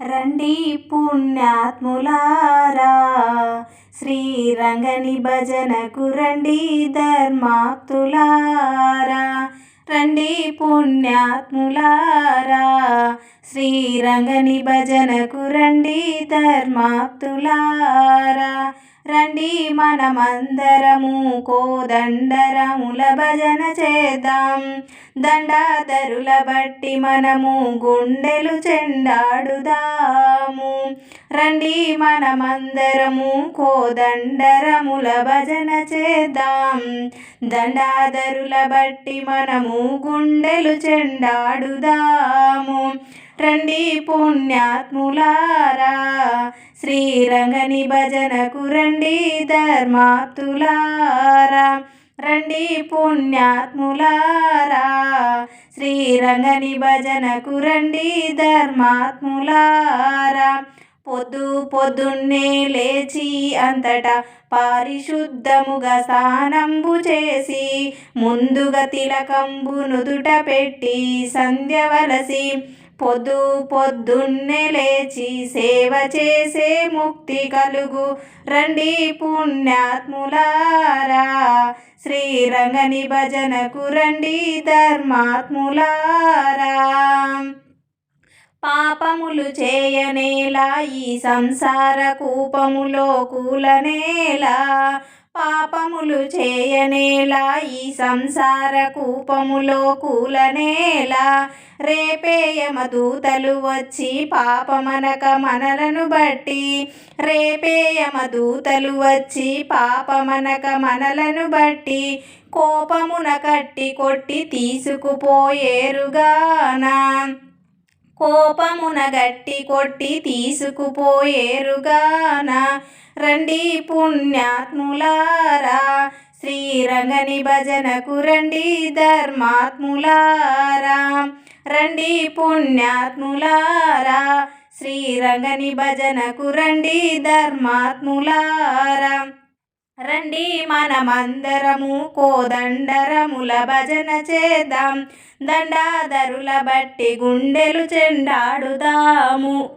రండి పుణ్యాత్ములారా. శ్రీరంగని భజనకు రండి ధర్మాప్తులారా రండి పుణ్యాత్ములారా. శ్రీరంగని భజనకు రండి ధర్మాప్తులారా రండి మనమందరము కోదండరముల భజన చేద్దాం. దండాదరుల బట్టి మనము గుండెలు చెండాడుదాము. రండి మనమందరము కోదండరముల భజన చేద్దాం. దండాదరుల బట్టి మనము గుండెలు చెండాడుదాము. రండి పుణ్యాత్ములారా. శ్రీరంగని భజనకు రండి ధర్మాత్తులారా రండి పుణ్యాత్ములారా. శ్రీరంగని భజనకు రండి ధర్మాత్ములారా. పొద్దు పొద్దున్నే లేచి అంతటా పారిశుద్ధముగా స్నానంబు చేసి ముందుగా తిలకంబు నుదుట పెట్టి సంధ్య వలసి పొద్దు పొద్దున్నే లేచి సేవ చేసే ముక్తి కలుగు. రండి పుణ్యాత్ములారా శ్రీరంగని భజనకు రండి ధర్మాత్ములారా. పాపములు చేయనేలా ఈ సంసార కూపములో కూలనేలా. పాపములు చేయనేలా ఈ సంసార కూపములో కూలనేలా. రేపే యమదూతలు వచ్చి పాపమనక మనలను బట్టి. రేపే యమదూతలు వచ్చి పాపమనక మనలను బట్టి. కోపమున కట్టి కొట్టి తీసుకుపోయేరుగానా. కోపమున గట్టి కొట్టి తీసుకుపోయేరుగాన. రండి పుణ్యాత్ములారా శ్రీరంగని భజనకు రండి ధర్మాత్ములారా. రండి పుణ్యాత్ములారా. శ్రీరంగని భజనకు రండి ధర్మాత్ములారా. రండి మనమందరము కోదండరముల భజన చేద్దాం. దండాదరుల బట్టి గుండెలు చెండాడుదాము.